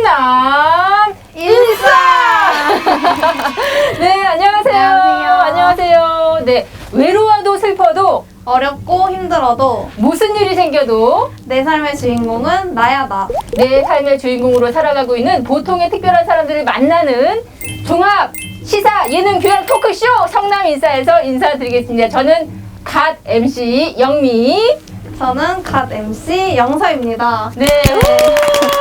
성남 인싸. 네, 안녕하세요. 안녕하세요. 안녕하세요. 네, 외로워도 슬퍼도 어렵고 힘들어도 무슨 일이 생겨도 내 삶의 주인공은 나야 나. 내 삶의 주인공으로 살아가고 있는 보통의 특별한 사람들을 만나는 종합 시사 예능 교양 토크쇼 성남 인싸에서 인사드리겠습니다. 저는 갓 MC 영미. 저는 갓 MC 영서입니다. 네. 어,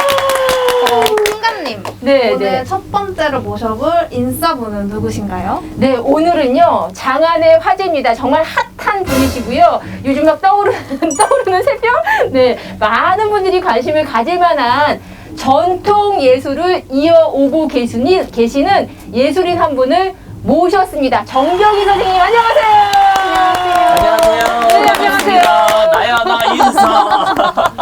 풍간님. 네, 오늘 네. 첫 번째로 모셔볼 인싸분은 누구신가요? 네, 오늘은요, 장안의 화제입니다. 정말 핫한 분이시고요. 요즘 막 떠오르는, 떠오르는 새벽? 네, 많은 분들이 관심을 가질 만한 전통 예술을 이어오고 계시니, 계시는 예술인 한 분을 모셨습니다. 정병희 선생님, 안녕하세요. 안녕하세요. 네, 안녕하세요. 나야 나 인사.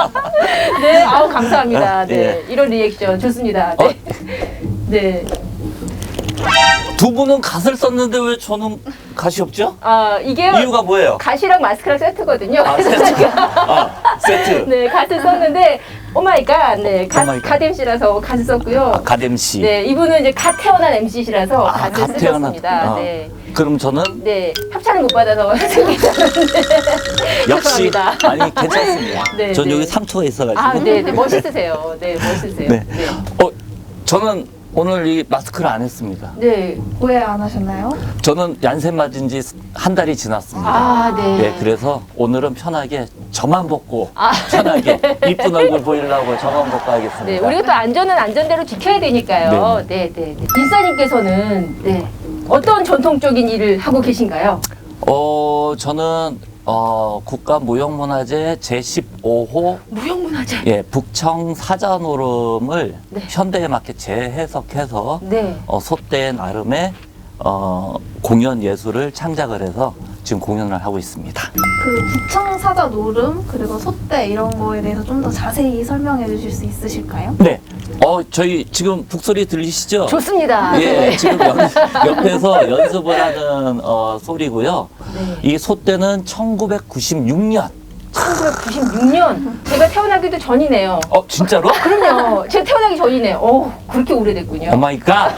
네, 아우, 감사합니다. 어, 네, 예. 이런 리액션 좋습니다. 어? 네. 네. 두 분은 갓을 썼는데 왜 저는 갓이 없죠? 아, 이게 이유가 뭐예요? 가시랑 마스크랑 세트거든요. 아, 그래서 세트. 제가 아, 세트. 네, 갓을 썼는데, 오마이갓, 네, 갓, 오마이갓. 갓 MC라서 갓을 썼고요. 아, 갓 MC. 네, 이분은 이제 갓 태어난 MC시라서 아, 갓을 갓 태어난. 쓰셨습니다. 아, 네. 그럼 저는 네, 협찬을 못 받아서 생기셨는데. 역시 죄송합니다. 아니 괜찮습니다. 네, 전 네. 여기 3초가 있어가지고. 아, 네, 네, 멋있으세요. 네, 멋있으세요. 네. 네. 어, 저는 오늘 이 마스크를 안 했습니다. 네. 왜 안 하셨나요? 저는 얀센 맞은 지 한 달이 지났습니다. 아, 네. 네, 그래서 오늘은 편하게 저만 벗고 아. 편하게 이쁜 얼굴 보이려고 저만 벗고 하겠습니다. 네, 우리가 또 안전은 안전대로 지켜야 되니까요. 네, 네, 네. 인사님께서는 네. 어떤 전통적인 일을 하고 계신가요? 어, 저는 어, 국가무형문화재 제15호 무형문화재. 예, 북청 사자노름을 네. 현대에 맞게 재해석해서 네. 어, 소대 나름의 어, 공연 예술을 창작을 해서 지금 공연을 하고 있습니다. 그 북청사자 노름 그리고 소대 이런 거에 대해서 좀 더 자세히 설명해 주실 수 있으실까요? 네. 어, 저희 지금 북소리 들리시죠? 좋습니다. 예, 지금 연, 옆에서 연습을 하는 어, 소리고요. 네. 이 소대는 1996년. 1996년 제가 태어나기도 전이네요. 어, 진짜로? 그럼요. 제가 태어나기 전이네요. 오, 그렇게 오래됐군요. 오 마이 갓.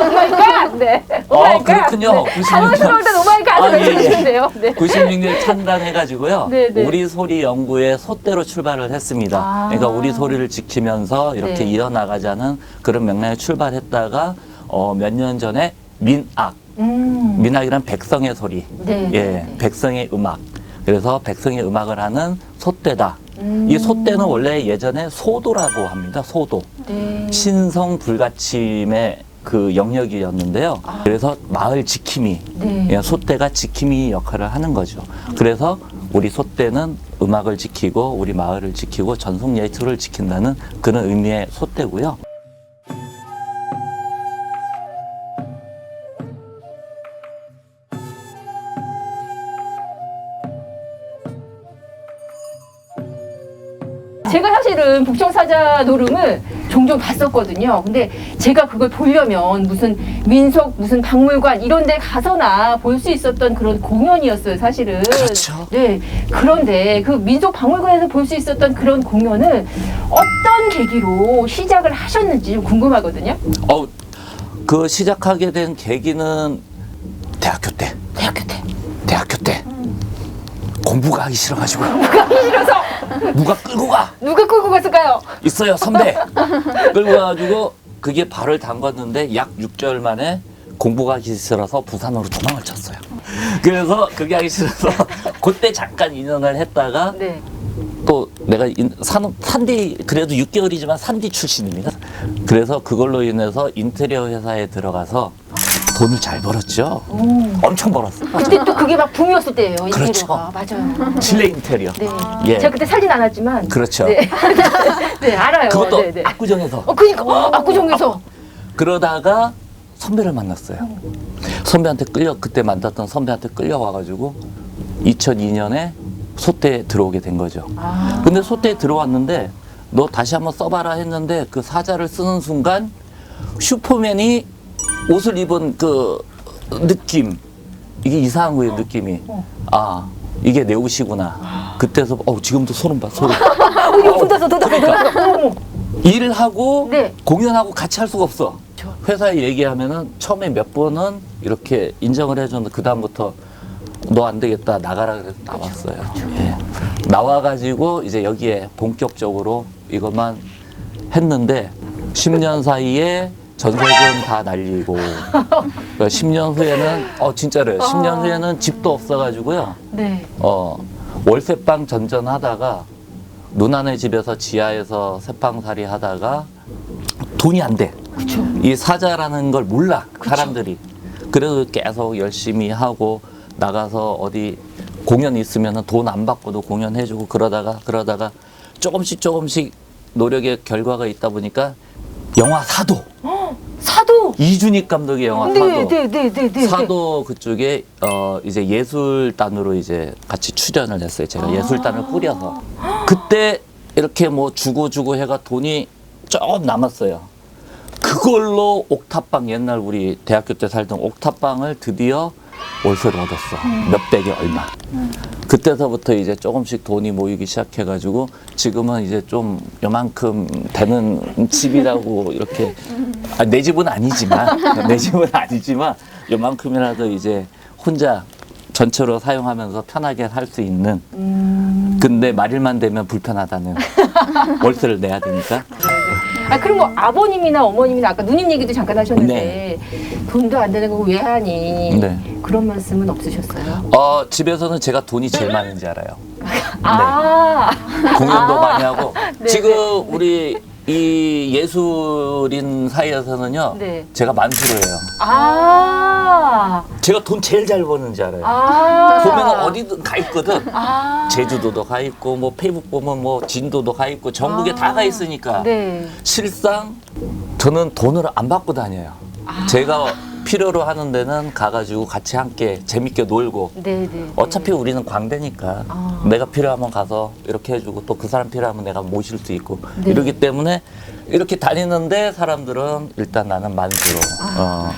오마이갓. 네. 어, 오마이갓. 그렇군요. 네. 96년. 당황스러울 땐 오마이갓을 아, 예, 예. 외쳐주시는데요. 네. 96년 찬단해가지고요. 네, 네. 우리 소리 연구의 소대로 출발을 했습니다. 아. 그러니까 우리 소리를 지키면서 이렇게 네. 이어나가자는 그런 맥락에 출발했다가 어, 몇 년 전에 민악, 음. 민악이란 백성의 소리, 네. 예, 네. 백성의 음악. 그래서 백성의 음악을 하는 소대다. 음. 이 소대는 원래 예전에 소도라고 합니다. 소도. 네. 신성 불가침의 그 영역이었는데요. 그래서 마을 지킴이, 아. 네. 예, 소대가 지킴이 역할을 하는 거죠. 그래서 우리 소대는 음악을 지키고 우리 마을을 지키고 전통 예술을 지킨다는 그런 의미의 소대고요. 북청사자 노름을 종종 봤었거든요. 근데 제가 그걸 보려면 무슨 민속 무슨 박물관 이런 데 가서나 볼 수 있었던 그런 공연이었어요, 사실은. 그렇죠. 네. 그런데 그 민속 박물관에서 볼 수 있었던 그런 공연을 어떤 계기로 시작을 하셨는지 좀 궁금하거든요. 어, 그 시작하게 된 계기는 대학교 때, 대학교 때. 대학교 때 공부가 하기 싫어가지고 가기 싫어서 누가 끌고 가 누가 끌고 갔을까요? 있어요 선배 끌고 가가지고 그게 발을 담갔는데 약 6개월 만에 공부가 하기 싫어서 부산으로 도망을 쳤어요. 그래서 그게 하기 싫어서 그때 잠깐 2년을 했다가 네. 또 내가 인- 산, 산디 그래도 6개월이지만 산디 출신입니다. 그래서 그걸로 인해서 인테리어 회사에 들어가서 돈을 잘 벌었죠. 오. 엄청 벌었어. 그때 또 그게 막 붐이었을 때예요. 그렇죠. 인테리어가. 맞아요. 실내 인테리어. 네. 예. 제가 그때 살진 않았지만. 그렇죠. 네. 네, 알아요. 그것도 네, 네. 압구정에서 어, 그니까, 어, 압구정에서. 그러다가 선배를 만났어요. 선배한테 끌려 그때 만났던 선배한테 끌려와가지고 2002년에 소대에 들어오게 된 거죠. 아. 근데 소대에 들어왔는데 너 다시 한번 써봐라 했는데 그 사자를 쓰는 순간 슈퍼맨이 옷을 입은 그 느낌 이게 이상한 거예요 느낌이 아 이게 내 옷이구나 그때서 어 지금도 소름 봐 소름 어, 돋았어, 돋았어, 돋았어. 어머, 어머. 일하고 네. 공연하고 같이 할 수가 없어. 회사에 얘기하면은 처음에 몇 번은 이렇게 인정을 해줬는데 그 다음부터 너 안 되겠다 나가라 그래서 나왔어요. 예. 나와가지고 이제 여기에 본격적으로 이것만 했는데 10년 사이에 전세금 다 날리고 그러니까 10년 후에는 어 진짜로요. 10년 후에는 집도 없어가지고요. 네. 어 월세방 전전하다가 누나네 집에서 지하에서 새빵살이 하다가 돈이 안 돼. 그렇죠. 이 사자라는 걸 몰라 사람들이. 그래도 계속 열심히 하고 나가서 어디 공연 있으면 돈 안 받고도 공연해주고 그러다가 그러다가 조금씩 조금씩 노력의 결과가 있다 보니까 영화 사도 사도. 이준익 감독의 영화 사도 네, 네, 네, 네, 네. 사도 그쪽에 어 이제 예술단으로 이제 같이 출연을 했어요. 제가 아. 예술단을 꾸려서 그때 이렇게 뭐 주고 주고 해가 돈이 조금 남았어요. 그걸로 옥탑방 옛날 우리 대학교 때 살던 옥탑방을 드디어 월세로 얻었어. 몇백에 얼마. 그때서부터 이제 조금씩 돈이 모이기 시작해가지고 지금은 이제 좀 요만큼 되는 집이라고 이렇게. 아, 내 집은 아니지만 내 집은 아니지만 요만큼이라도 이제 혼자 전체로 사용하면서 편하게 살 수 있는. 음. 근데 말일만 되면 불편하다는 월세를 내야 되니까 아 그럼 뭐 아버님이나 어머님이나 아까 누님 얘기도 잠깐 하셨는데 돈도 안 되는 거왜 하니? 네. 그런 말씀은 없으셨어요? 어 집에서는 제가 돈이 제일 많은지 알아요. 아. 공연도 아. 많이 하고 네, 지금 네, 네. 우리 이 예술인 사이에서는요 네. 제가 만수르예요. 아. 제가 돈 제일 잘 버는지 알아요. 아. 보면 어디든 가 있거든. 아. 제주도도 가 있고 뭐 페이북 보면 뭐 진도도 가 있고 전국에 다가 있으니까 네. 실상 저는 돈을 안 받고 다녀요. 아. 제가 필요로 하는 데는 가가지고 같이 함께 재밌게 놀고 네, 네. 어차피 우리는 광대니까 아. 내가 필요하면 가서 이렇게 해주고 또 그 사람 필요하면 내가 모실 수 있고 네. 이러기 때문에 이렇게 다니는데 사람들은 일단 나는 만수로 어,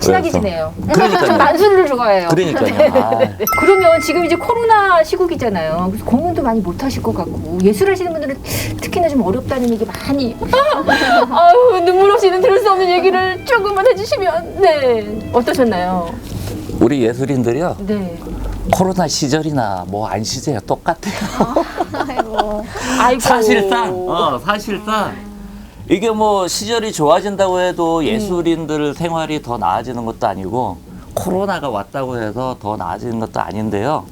친하게 그래서- 지내요. 그러니까요. 저 만수를 좋아해요. 그러니까요. 아, 그러면 지금 이제 코로나 시국이잖아요. 그래서 공연도 많이 못 하실 것 같고 예술 하시는 분들은 특히나 좀 어렵다는 얘기 많이 아유 눈물 없이는 들을 수 없는 얘기를 조금만 해주시면 네 어떠셨나요? 우리 예술인들이요 네. 코로나 시절이나 뭐안 쉬세요 똑같아요. 아이고. 아이고 사실상 어 사실상 이게 뭐 시절이 좋아진다고 해도 예술인들 생활이 더 나아지는 것도 아니고 코로나가 왔다고 해서 더 나아지는 것도 아닌데요.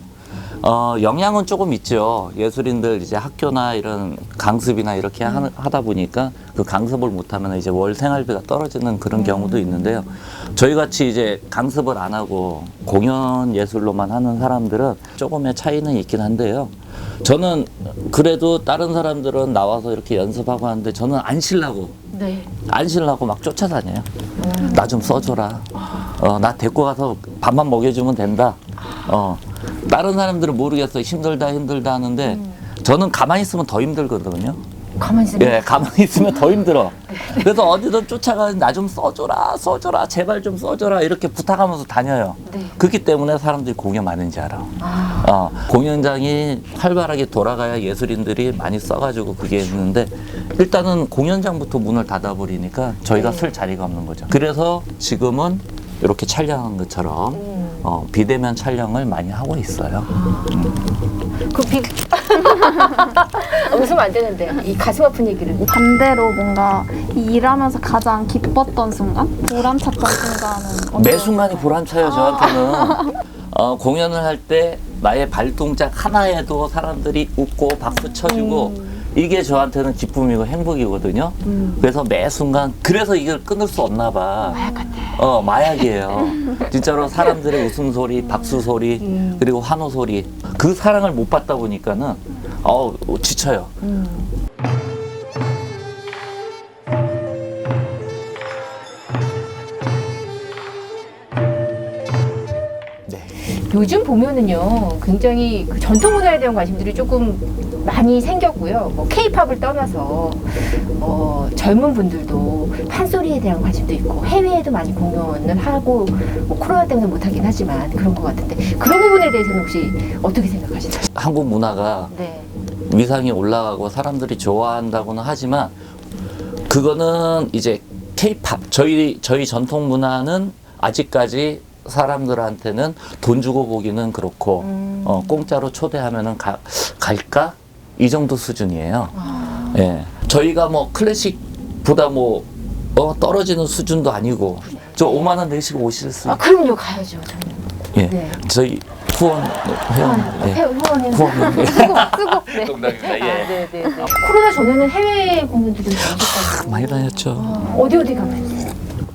어 영향은 조금 있죠. 예술인들 이제 학교나 이런 강습이나 이렇게 하, 하다 보니까 그 강습을 못하면 이제 월 생활비가 떨어지는 그런 경우도 있는데요. 저희 같이 이제 강습을 안 하고 공연 예술로만 하는 사람들은 조금의 차이는 있긴 한데요. 저는 그래도 다른 사람들은 나와서 이렇게 연습하고 하는데 저는 안 쉬려고 네. 안 쉬려고 막 쫓아다녀요. 나 좀 써줘라. 어, 나 데리고 가서 밥만 먹여주면 된다. 어, 다른 사람들은 모르겠어. 힘들다, 힘들다 하는데 저는 가만히 있으면 더 힘들거든요. 가만히 있으면 예, 가만히 있으면 더 힘들어. 그래서 어디든 쫓아가 나좀 써줘라, 써줘라, 제발 좀 써줘라 이렇게 부탁하면서 다녀요. 네. 그렇기 때문에 사람들이 공연 많은지 알아. 아, 어, 공연장이 활발하게 돌아가야 예술인들이 많이 써가지고 그게 있는데 일단은 공연장부터 문을 닫아버리니까 저희가 네. 쓸 자리가 없는 거죠. 그래서 지금은 이렇게 촬영한 것처럼 음. 어, 비대면 촬영을 많이 하고 있어요. 그 비... 웃으면 안 되는데 이 가슴 아픈 얘기를 반대로 뭔가 이 일하면서 가장 기뻤던 순간? 보람찼던 순간은 언제였나요? 매 순간이 보람차요 저한테는 어, 공연을 할 때 나의 발동작 하나에도 사람들이 웃고 박수 쳐주고 이게 저한테는 기쁨이고 행복이거든요. 그래서 매 순간 그래서 이걸 끊을 수 없나 봐. 마약 같아. 어 마약이에요. 진짜로 사람들의 웃음소리, 박수소리 그리고 환호소리. 그 사랑을 못 받다 보니까는 어 지쳐요. 요즘 보면은요 굉장히 그 전통 문화에 대한 관심들이 조금 많이 생겼고요. 뭐 케이팝을 떠나서 어, 젊은 분들도 판소리에 대한 관심도 있고 해외에도 많이 공연을 하고 뭐 코로나 때문에 못하긴 하지만 그런 것 같은데 그런 부분에 대해서는 혹시 어떻게 생각하시나요? 한국 문화가 네. 위상이 올라가고 사람들이 좋아한다고는 하지만 그거는 이제 케이팝 저희 저희 전통 문화는 아직까지 사람들한테는 돈 주고 보기는 그렇고 음. 어, 공짜로 초대하면은 가, 갈까 이 정도 수준이에요. 아, 예, 저희가 뭐 클래식보다 뭐 어, 떨어지는 수준도 아니고 저 5만 원 내시고 오실 수 아 그럼요 가야죠 저는. 예, 네. 저희 후원 회원 예. 후원해서 후원 예. 쓰고 쓰고. 네. 농담입니다. 아, 예. 네, 네, 네. 코로나 전에는 해외 좀 다니셨다고. 많이 다녔죠. 어, 어디 어디 가봤어요?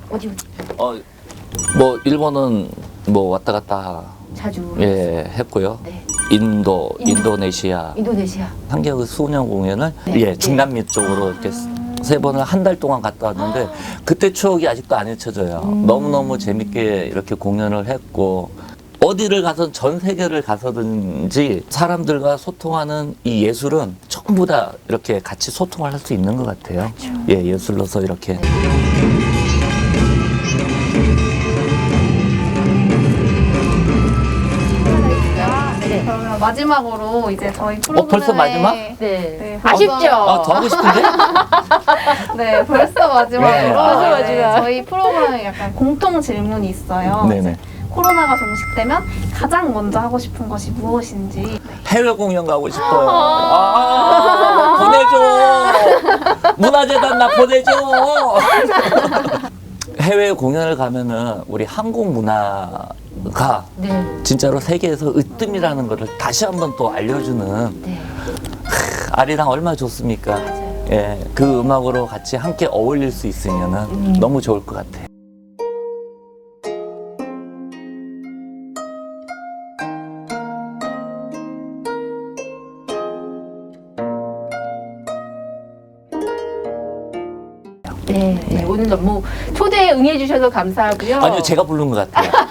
어디 어디 어, 뭐 일본은 뭐 왔다 갔다 자주. 예 했고요. 네. 인도, 인도. 인도네시아, 인도네시아. 한겨울 수년 공연을 네. 예 중남미 쪽으로 이렇게 세 번을 한 달 동안 갔다 왔는데 그때 추억이 아직도 안 잊혀져요. 음. 너무 너무 재밌게 이렇게 공연을 했고 어디를 가서 전 세계를 가서든지 사람들과 소통하는 이 예술은 전부 다 이렇게 같이 소통을 할 수 있는 것 같아요. 그렇죠. 예 예술로서 이렇게. 네. 마지막으로 이제 저희 프로그램 어, 벌써 마지막? 네. 네, 아쉽죠? 아, 더 하고 싶은데? 네, 벌써 마지막으로 네, 맞아, 네. 저희 프로그램에 약간 공통 질문이 있어요. 네네. 코로나가 종식되면 가장 먼저 하고 싶은 것이 무엇인지 해외 공연 가고 싶어요. 아, 보내줘. 문화재단 나 보내줘. 해외 공연을 가면은 우리 한국 문화 가 네. 진짜로 세계에서 으뜸이라는 것을 다시 한번 또 알려주는 네. 아리랑 얼마나 좋습니까? 맞아요. 예, 그 음악으로 같이 함께 어울릴 수 있으면은 음. 너무 좋을 것 같아요. 네. 네. 오늘 너무 초대에 응해주셔서 감사하고요. 아니요, 제가 부른 것 같아요.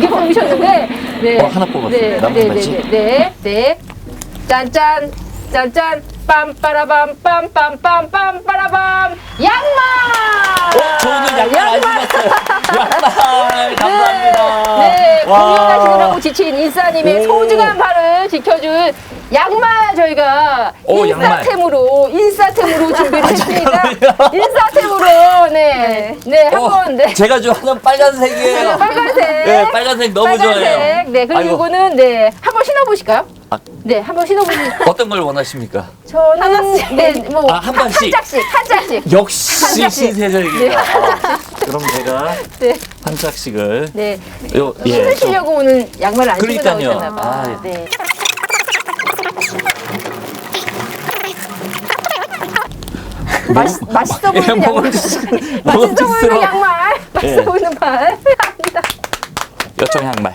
두 개 뽑으셨는데. 네. 어, 하나 뽑았어요. 네, 나만 네, 봐야지. 네, 네, 네. 짠짠, 짠짠, 빰빠라밤, 빰빰빰, 빰빠라밤. 양말! 어, 저 오늘 양말 안 신었어요. 양말, 감사합니다. 네, 와. 공연하시느라고 지친 인싸님의 오. 소중한 발을 지켜줄 양말 저희가 오, 인싸템으로 인싸템으로 준비를 했습니다. 잠깐만요. 인싸템으로 네, 네, 어, 한번 네. 제가 좋아하는 빨간색이에요. 빨간색. 네, 빨간색 너무 빨간색. 좋아해요. 네, 그리고 아이고. 이거는 네, 한번 신어 보실까요? 아. 네, 한번 신어 보시죠. 어떤 걸 원하십니까? 저는 하나씩. 네, 뭐 아, 한 번씩. 한 짝씩, 한 짝씩. 역시 짝씩. 신세적이다. 아, 그럼 제가 네, 한 짝씩을 네. 요 예. 신으시려고 오늘 양말 안 신고 그러니까요. 나오셨나 봐. 아, 네. 맛있, 맛있어 보이는 예, 양말. 먹음직스- 맛있어 보이는. 양말. 맛있어 예. 보이는 발. 요청 양말.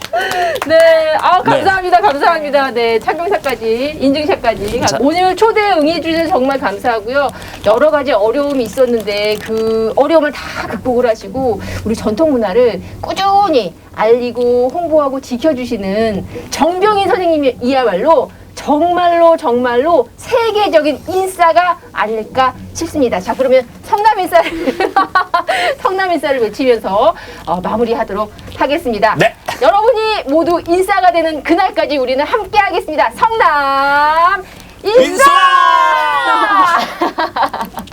네, 아 감사합니다, 감사합니다. 네, 착용샷까지 인증샷까지 자. 오늘 초대 응해 주셔서 정말 감사하고요. 여러 가지 어려움이 있었는데 그 어려움을 다 극복을 하시고 우리 전통 문화를 꾸준히 알리고 홍보하고 지켜주시는 정병인 선생님이야말로 정말로 정말로 세계적인 인싸가 아닐까 싶습니다. 자 그러면 성남 인싸를 성남 인싸를 외치면서 어, 마무리하도록 하겠습니다. 네. 여러분이 모두 인싸가 되는 그날까지 우리는 함께 하겠습니다. 성남 인싸! 인싸!